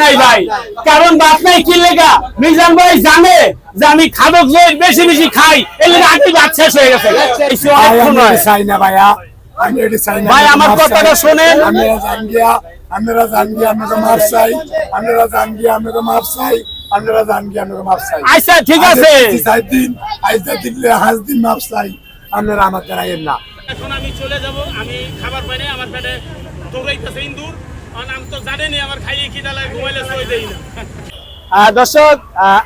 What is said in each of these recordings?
নাই ভাই। কারণ বাদ নাই কি লেগা? মিজান ভাই জানে যে আমি খাদক জয় বেশি বেশি খাই। এর লেগে আগে বাদ শেষ হয়ে গেছে। আমি। চাই না ভাইয়া। আমি এটি চাই না। ভাই, আমার কথাটা শোনেন। আমাকে চাই। আমাকে চাই। আমাকে চাই। আচ্ছা ঠিক আছে। দিন হাজ চাই। আপনারা আমার না। এখন আমি চলে যাব। আমি খাবার পাই নাই আমার পেটে দৌড়াইতেছে ইন্দুর। দর্শক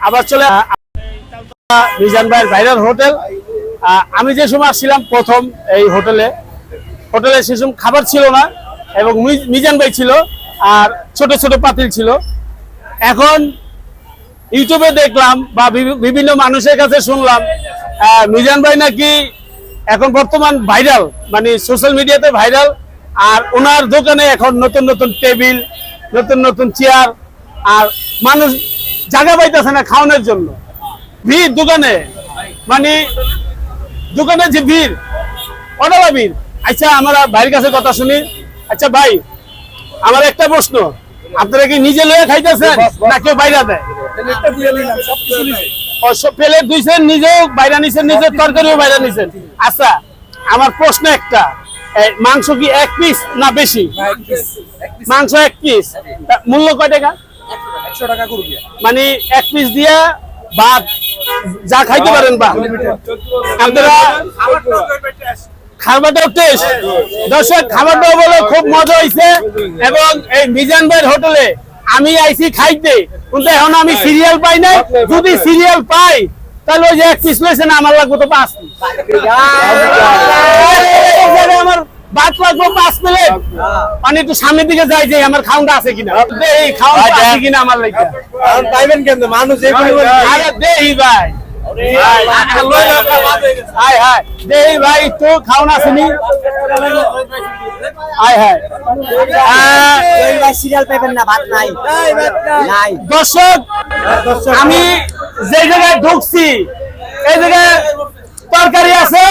আবার চলে ভাইয়ের ভাইরাল হোটেল আমি যে সময় আসছিলাম প্রথম এই হোটেলে হোটেলে সে সময় খাবার ছিল না, এবং মিজান ভাই ছিল, আর ছোট ছোট পাতিল ছিল। এখন ইউটিউবে দেখলাম বা বিভিন্ন মানুষের কাছে শুনলাম মিজান ভাই নাকি এখন বর্তমান ভাইরাল মানে সোশ্যাল মিডিয়াতে ভাইরাল আর ওনার দোকানে এখন নতুন নতুন টেবিল, নতুন নতুন চেয়ার, আর মানুষ জায়গা পাইতেছে না খাওয়ানোর জন্য। ভিড় দোকানে মানে দোকানে যে ভিড় অডালা ভিড়। আচ্ছা আমরা ভাইয়ের কাছে কথা শুনি। আচ্ছা ভাই, আমার একটা প্রশ্ন। আপনারা কি নিজে লয়ে খাইতেছেন না কেউ বাইরে দেয়? দুইছেন নিজেও, বাইরে নিছেন নিজের তরকারিও বাইরে নিছেন। আচ্ছা আমার প্রশ্ন একটা। মাংস কি এক পিস না বেশি? মাংস এক পিস মূল্য কয় টাকা? মানে এক পিস দিয়ে ভাত যা খাইতে পারেন বা। আপনারা খাবারটাও টেস্ট দর্শক খাবারটাও বলে খুব মজা হয়েছে এবং এই মিজান ভাইয়ের হোটেলে আমি আইছি খাইতে। কিন্তু এখন আমি সিরিয়াল পাই নাই। যদি সিরিয়াল পাই তাহলে ওই যে এক পিস লইছে না আমার লাগবে তো পাঁচ piece। এই জায়গায় আমার ভাত লাগবে পাঁচ প্লেট মানে একটু সামনের দিকে যাই যে আমার খাউনটা আছে কিনা। এই খাউনটা আছে কিনা আমার লাগে। পাইবেন কেন মানুষ আরে দেহি ভাই। হাই হাই দেহি ভাই আসেনি দর্শক। আমি যে জায়গায় ঢুকছি এই জায়গায় তরকারি আছে।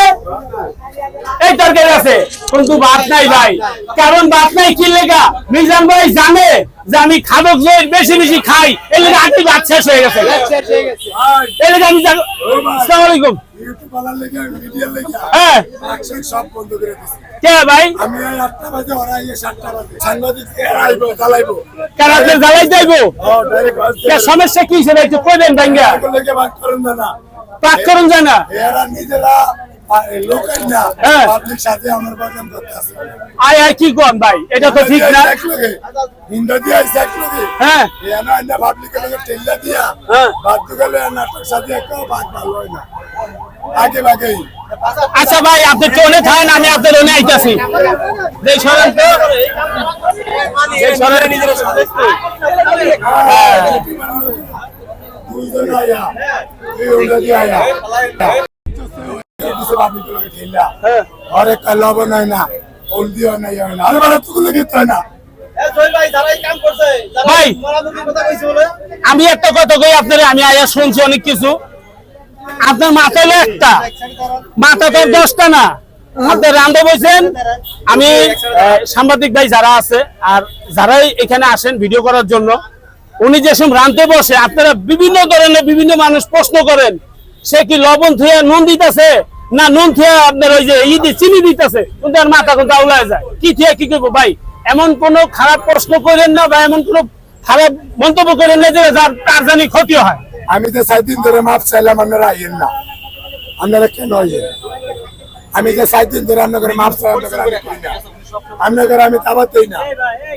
কিন্তু ভাত নাই ভাই। কারণ ভাত নাই কি লেগা? মিজান ভাই জানে যে আমি জয় বেশি বেশি খাই। এর লেগে আগে ভাত শেষ হয়ে গেছে। লেগে আমি আসসালামু আলাইকুম হ্যাঁ সব বন্ধ করে কে ভাই আমি আটটা বাজে ওরা ইয়ে সাতটা বাজে সাংবাদিক আইবো চালাইবো কার জ্বালাই যাইবো কে সমস্যা কি ছিল একটু কই দেন ভাঙ্গা পাক করুন যায় না এরা নিজেরা হ্যাঁ। আয় আয় কি কোন ভাই? এটা তো ঠিক না। হ্যাঁ। হ্যাঁ। আচ্ছা ভাই আপনি টোনে থাকেন আমি আপনার ওনে আইতাছি। যে সরেন তো নিজের হ্যাঁ। না হলদিও নাই না আরে না। ভাই আমি একটা কথা কই আপনার আমি আয়া শুনছি অনেক কিছু। আপনার মাথা হলো একটা। মাথা তো দশটা না। আপনি রান্ধে বলছেন আমি সাংবাদিক ভাই যারা আছে আর যারাই এখানে আসেন ভিডিও করার জন্য উনি যে সময় রাঁধতে বসে আপনারা বিভিন্ন ধরনের বিভিন্ন মানুষ প্রশ্ন করেন সে কি লবণ থুয়ে নুন দিতেছে? না, নুন খেয়ে আপনার ওই যে ই দিয়ে চিনি দিতেছে, কিন্তু মাথা কিন্তু আউলায় যায়। কি থুয়ে কি করব ভাই? এমন কোন খারাপ প্রশ্ন করেন না বা এমন কোন খারাপ মন্তব্য করেন না যে যার তার জানি ক্ষতি হয়। আমি তো সাত দিন ধরে মাপ চাইলাম, আপনারা আইয়েন না। আপনারা কেন আইয়েন? আমি যে সাত দিন ধরে আপনাদের মাপ চাই, আপনাদের আমি তাবাতেই না।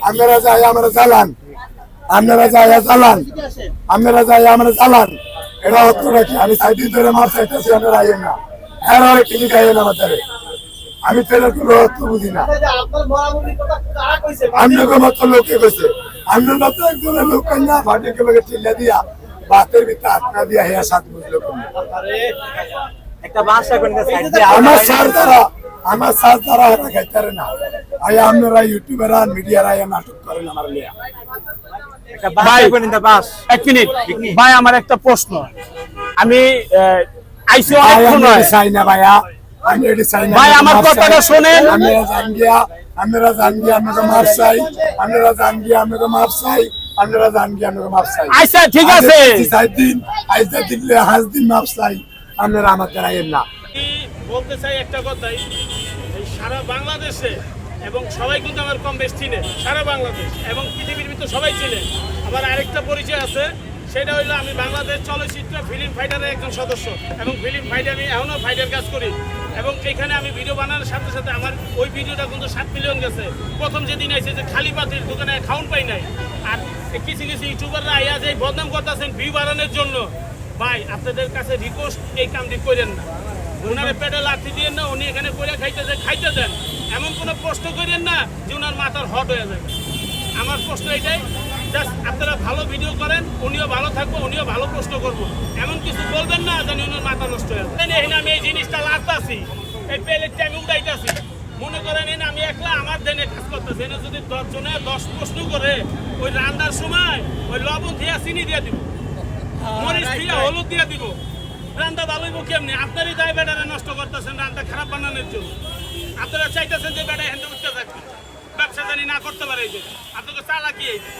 আপনারা যাই, আমরা জ্বালান। আপনারা যাই জ্বালান। আপনারা যাই, আমরা জ্বালান। এটা হতো নাকি আমি সাত দিন ধরে মাপ চাইতেছি, আপনারা আইয়েন না। অনেক কিছু খাইয়েন আমাদের আমি কোনো অর্থ বুঝি না। আপনাদের মতো লোকে কইছে? আপনার মতো একজনের লোক না ভাটিকে লোকে চিল্লা দিয়া বাতের ভিতরে আটকা দিয়া হেয়া সাত বুঝলো একটা বাসা কোন আমার সার দ্বারা আমার সার দ্বারা হেরা খাইতারে না। আই আপনারা ইউটিউবেরা মিডিয়ারা আয়া নাটক করেন আমার লিয়া ভাই কোন বাস। এক মিনিট। ভাই আমার একটা প্রশ্ন। আমি আইসি অনেকক্ষণ হয় চাই না ভাইয়া। আমি এটি চাই না ভাই, আমার কথাটা। শোনেন। আপনারা জান গিয়া আপনারা জান আমাকে মাপ চাই আপনারা জান গিয়া আমাকে মাপ চাই আপনারা জান কি আপনাকে মাপ চাই আচ্ছা ঠিক আছে। চার দিন আইসা দিলে হাজ দিন মাপ চাই আপনারা আমাকে আইয়েন না। বলতে চাই একটা কথাই এই সারা বাংলাদেশে এবং সবাই কিন্তু আমার কম বেশ চিনে সারা বাংলাদেশ এবং পৃথিবীর ভিতরে সবাই চিনে। আমার আরেকটা পরিচয় আছে সেটা হইল আমি বাংলাদেশ চলচ্চিত্র ফিল্ম ফাইটারের একজন সদস্য। এবং ফিল্ম ফাইটার আমি এখনও ফাইটার কাজ করি। এবং এখানে আমি ভিডিও বানানোর সাথে সাথে আমার ওই ভিডিওটা কিন্তু সাত মিলিয়ন গেছে। প্রথম যেদিন আইছে যে খালি পাতির দোকানে খাউন পাই নাই। আর কিছু কিছু ইউটিউবাররা আইয়া যে বদনাম করতেছেন ভিউ বাড়ানোর জন্য। ভাই, আপনাদের কাছে রিকোয়েস্ট এই কামটি করেন না। ওনারে পেটে লাঠি দিয়ে না, উনি এখানে করে খাইতে খাইতে দেন। এমন কোনো প্রশ্ন করেন না যে ওনার মাথার হট হয়ে যাবে। আমার প্রশ্ন এটাই জাস্ট আপনারা ভালো ভিডিও করেন উনিও ভালো থাকব উনিও ভালো প্রশ্ন করব। এমন কিছু বলবেন না যেন ওনার মাথা নষ্ট হয়ে যাবে আমি এই জিনিসটা লাগতাছি। এই প্লেটটা আমি উঠাইতাছি মনে করেন এই না আমি একলা আমার দেনে কাজ করতেছি। এনে যদি দশ জনে দশ প্রশ্ন করে ওই রান্নার সময় ওই লবণ দিয়া চিনি দিয়ে দিব। মরিচ দিয়ে হলুদ দিয়ে দিব। রান্না ভালো হইব কেমনি? আপনারই দায় বেটারে নষ্ট করতেছেন রান্না খারাপ বানানোর জন্য। আপনারা চাইতেছেন যে বেটা হ্যান্ডে উঠতে থাকবে ব্যবসা জানি না করতে পারে এই যে। আপনাকে চালাকি এই যে।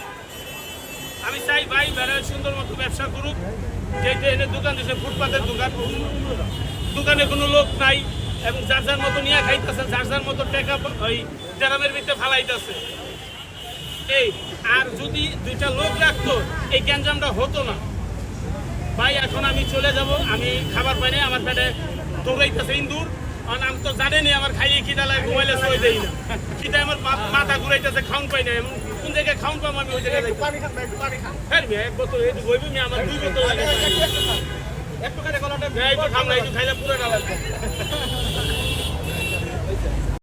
আমি চাই ভাই বেড়া সুন্দর মতো ব্যবসা করুক। যেটা এনে দোকান দিয়েছে ফুটপাতের দোকান। দোকানে কোনো লোক নাই এবং যার যার মতো নিয়ে খাইতেছে, যার যার মতো টাকা ওই ড্রামের ভিতরে ফালাইতেছে। এই, আর যদি দুইটা লোক রাখতো, এই গ্যাঞ্জামটা হতো না। ভাই, এখন আমি চলে যাব, আমি খাবার পাই নাই, আমার পেটে দৌড়াইতেছে ইন্দুর আর আমি তো জানেনি আমার খাইয়ে খিদা লাগে, ঘুমাইলে সই দেই না। খিদা আমার মাথা ঘুরাইতেছে খাওয়ান পাই না এমন জায়গায় খাউন পাম আমি ওই জায়গায় পানি খান পানি খান। হ্যাঁ ভাই, এক বোতল এই গইবি আমি আমার দুই বোতল লাগে। একটু খাইলে গলাটা একটু একটু খাইলে পুরো লাগবে